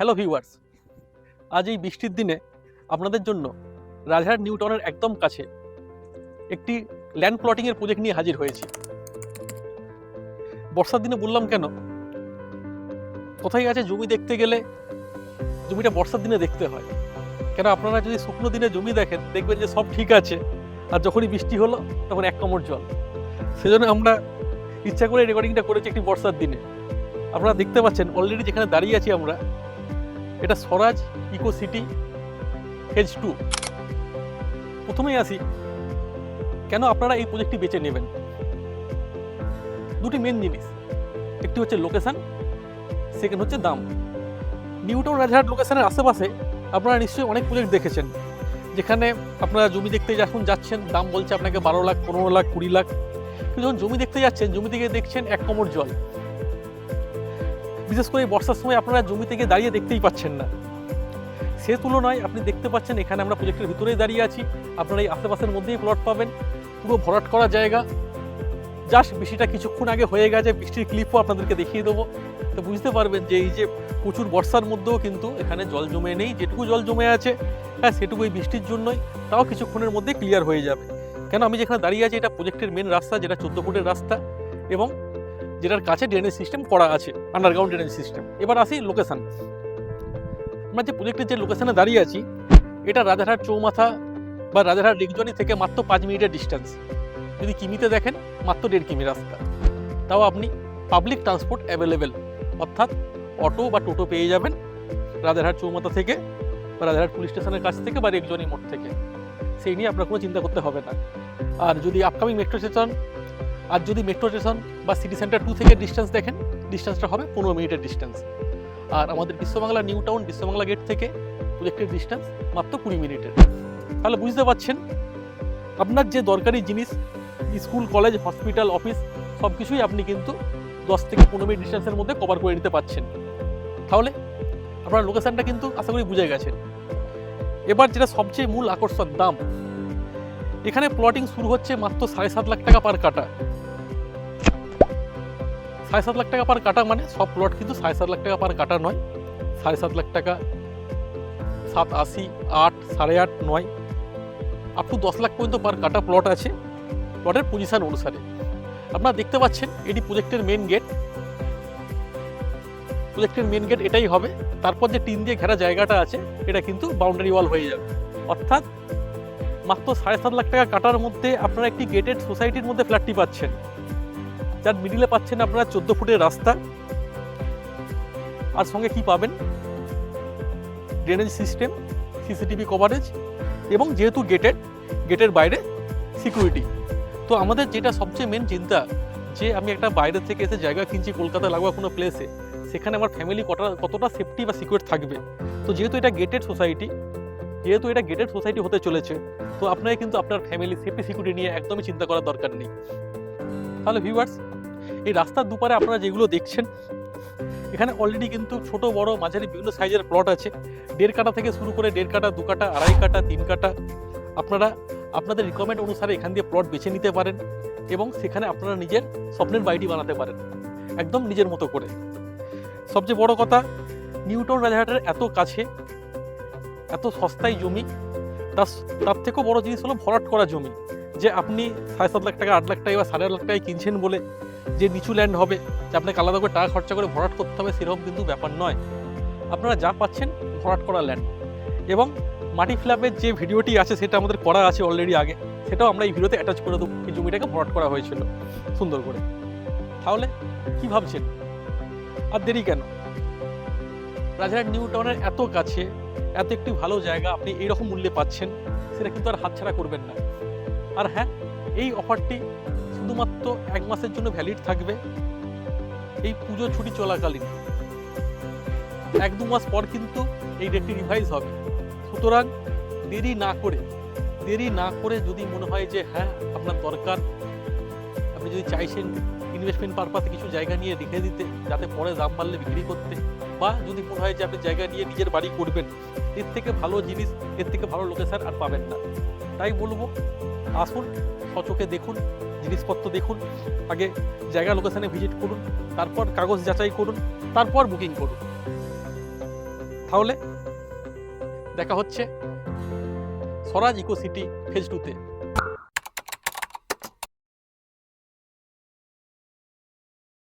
Hello viewers আজ এই বৃষ্টির দিনে আপনাদের জন্য রাজহাট নিউটনের একদম কাছে একটি ল্যান্ড প্লটিংয়ের প্রজেক্ট নিয়ে হাজির হয়েছি। বর্ষার দিনে বললাম কেন? কোথায় আছে জমি দেখতে গেলে জমিটা বর্ষার দিনে দেখতে হয়? কেন আপনারা যদি শুকনো দিনে জমি দেখেন, দেখবেন যে সব ঠিক আছে। আর যখনই বৃষ্টি হলো, তখন এক কামড় জল। সেজন্য আমরা ইচ্ছা করে রেকর্ডিংটা করেছি একটি বর্ষার দিনে। আপনারা দেখতে পাচ্ছেন অলরেডি যেখানে দাঁড়িয়ে আছি আমরা এটা Swaraj, eco city, phase two. প্রথমেই আসি, কেন আপনারা এই প্রজেক্টটি বেছে নেবেন? দুটি মেন জিনিস। একটি হচ্ছে লোকেশন সেকেন্ড হচ্ছে দাম। নিউটাউন রাজহাট লোকেশানের আশেপাশে আপনারা নিশ্চয়ই অনেক প্রজেক্ট দেখেছেন, যেখানে আপনারা জমি দেখতে যখন যাচ্ছেন, দাম বলছে আপনাকে বারো লাখ, পনেরো লাখ, কুড়ি লাখ। কিন্তু যখন জমি দেখতে যাচ্ছেন জমি থেকে দেখছেন এক কোমর জল। বিশেষ করে বর্ষার সময় আপনারা জমি থেকে দাঁড়িয়ে দেখতেই পাচ্ছেন না। সে তুলনায় আপনি দেখতে পাচ্ছেন এখানে আমরা প্রজেক্টের ভিতরেই দাঁড়িয়ে আছি। আপনারা এই আশেপাশের মধ্যেই প্লট পাবেন। পুরো ভরাট করা জায়গা। জাস্ট বৃষ্টিটা কিছুক্ষণ আগে হয়ে গেছে, বৃষ্টির ক্লিপও আপনাদেরকে দেখিয়ে দেবো। তো বুঝতে পারবেন যে এই যে প্রচুর বর্ষার মধ্যেও কিন্তু এখানে জল জমে নেই, যেটুকু জল জমে আছে হ্যাঁ সেটুকু এই বৃষ্টির জন্যই। তাও কিছুক্ষণের মধ্যে ক্লিয়ার হয়ে যাবে। কেন আমি যেখানে দাঁড়িয়ে আছি, এটা প্রজেক্টের মেন রাস্তা, যেটা চোদ্দ ফুটের রাস্তা। এবং যেটার কাছে ড্রেনেজ সিস্টেম করা আছে আন্ডারগ্রাউন্ড ড্রেনেজ সিস্টেম এবার আসি লোকেশান আমরা যে প্রজেক্টের যে লোকেশানে দাঁড়িয়ে আছি, এটা রাজারহাট চৌমাথা বা রাজারহাট রিগজনি থেকে মাত্র পাঁচ মিনিটের ডিস্টেন্স যদি কিমিতে দেখেন, মাত্র দেড় কিমি রাস্তা। তাও আপনি পাবলিক ট্রান্সপোর্ট অ্যাভেলেবেল অর্থাৎ অটো বা টোটো পেয়ে যাবেন রাজারহাট চৌমাথা থেকে বা রাজারহাট পুলিশ স্টেশনের কাছ থেকে বা রেগজনি মোড় থেকে। সেই নিয়ে আপনার কোনো চিন্তা করতে হবে না। আর যদি আপকামিং মেট্রো স্টেশন আর যদি মেট্রো স্টেশন বা সিটি সেন্টার টু থেকে ডিস্টেন্স দেখেন ডিস্টেন্সটা হবে পনেরো মিনিটের ডিস্টেন্স আর আমাদের Biswa Bangla new town Biswa Bangla gate থেকে প্রজেক্টের ডিস্টেন্স মাত্র কুড়ি মিনিটের। তাহলে বুঝতে পারছেন, আপনার যে দরকারি জিনিস স্কুল কলেজ হসপিটাল অফিস সব কিছুই আপনি কিন্তু দশ থেকে পনেরো মিনিট ডিস্টেন্সের মধ্যে কভার করে নিতে পারছেন। তাহলে আপনার লোকেশনটা কিন্তু আশা করি বুঝে গেছেন। এবার যেটা সবচেয়ে মূল আকর্ষণ, দাম। এখানে প্লটিং শুরু হচ্ছে মাত্র সাড়ে সাত লাখ টাকা পার কাটা। সাড়ে সাত লাখ টাকা পার কাটা মানে সব প্লট কিন্তু সাড়ে সাত লাখ টাকা পার কাটা নয়। সাড়ে সাত লাখ টাকা, সাত আশি, আট, সাড়ে আট, নয় আপ টু দশ লাখ পর্যন্ত পার কাটা প্লট আছে প্লটের পজিশন অনুসারে। আপনারা দেখতে পাচ্ছেন, এটি প্রজেক্টের মেন গেট প্রজেক্টের মেন গেট এটাই হবে। তারপর যে টিন দিয়ে ঘেরা জায়গাটা আছে, এটা কিন্তু বাউন্ডারি ওয়াল হয়ে যাবে। অর্থাৎ মাত্র সাড়ে সাত লাখ টাকা কাটার মধ্যে আপনারা একটি গেটেড সোসাইটির মধ্যে ফ্ল্যাটটি পাচ্ছেন। যার মিডিলে পাচ্ছেন আপনারা চোদ্দ ফুটের রাস্তা। আর সঙ্গে কি পাবেন? ড্রেনেজ সিস্টেম সিসিটিভি কভারেজ এবং যেহেতু গেটেড গেটের বাইরে সিকিউরিটি তো আমাদের যেটা সবচেয়ে মেন চিন্তা, যে আমি একটা বাইরে থেকে এসে জায়গা কিনছি কলকাতা লাগোয়া কোনো প্লেসে সেখানে আমার ফ্যামিলি কটা, কতটা সেফটি বা সিকিউর থাকবে? তো যেহেতু এটা গেটেড সোসাইটি যেহেতু এটা গেটেড সোসাইটি হতে চলেছে, তো আপনাকে কিন্তু আপনার ফ্যামিলি সেফটি সিকিউরিটি নিয়ে একদমই চিন্তা করার দরকার নেই। তাহলে ভিউয়ার্স এই রাস্তার দুপারে আপনারা যেগুলো দেখছেন, এখানে অলরেডি কিন্তু ছোট, বড়, মাঝারি বিভিন্ন সাইজের প্লট আছে। দেড় কাটা থেকে শুরু করে দেড় কাটা দু কাটা আড়াই কাটা তিন কাটা আপনারা, আপনাদের রিকোয়ারমেন্ট অনুসারে এখান দিয়ে প্লট বেছে নিতে পারেন এবং সেখানে আপনারা নিজের স্বপ্নের বাড়িটি বানাতে পারেন, একদম নিজের মতো করে। সবচেয়ে বড় কথা নিউটন রাজারহাটের এত কাছে এত সস্তায় জমি, তার তার থেকেও বড় জিনিস হলো ভরাট করা জমি, যে আপনি সাড়ে সাত লাখ টাকা, আট লাখ টাকা বা সাড়ে আট লাখ টাকায় কিনছেন বলে যে নিচু ল্যান্ড হবে, যে আপনাকে আলাদা করে টাকা খরচা করে ভরাট করতে হবে, সেরকম কিন্তু ব্যাপার নয়। আপনারা যা পাচ্ছেন, ভরাট করা ল্যান্ড এবং মাটি ফ্ল্যাপের যে ভিডিওটি আছে, সেটা আমাদের করা আছে অলরেডি আগে, সেটাও আমরা এই ভিডিওতে অ্যাটাচ করে দেবো, এই জমিটাকে ভরাট করা হয়েছিল, সুন্দর করে। তাহলে কি ভাবছেন? আর দেরি কেন? রাজারহাট নিউ টাউনের এত কাছে, এত একটি ভালো জায়গা, আপনি এইরকম মূল্যে পাচ্ছেন, সেটা কিন্তু আর হাতছাড়া করবেন না। আর হ্যাঁ এই অফারটি শুধুমাত্র এক মাসের জন্য ভ্যালিড থাকবে, এই পুজো ছুটি চলাকালীন। এক দু মাস পর কিন্তু এই ডেটটি রিভাইজ হবে। সুতরাং দেরি না করে, দেরি না করে যদি মনে হয় যে হ্যাঁ আপনার দরকার, আপনি যদি চাইছেন ইনভেস্টমেন্ট পারপাসে কিছু জায়গা নিয়ে রেখে দিতে, যাতে পরে দাম বাড়লে বিক্রি করতে। বা যদি মনে হয় যে আপনি জায়গা নিয়ে নিজের বাড়ি করবেন, এর থেকে ভালো জিনিস, এর থেকে ভালো লোকেশান আর পাবেন না। তাই বলব, আসুন সচকে দেখুন, জিনিসপত্র দেখুন, আগে জায়গা লোকেশানে ভিজিট করুন, তারপর কাগজ যাচাই করুন, তারপর বুকিং করুন। তাহলে দেখা হচ্ছে স্বরাজ ইকো সিটি ফেজ টুতে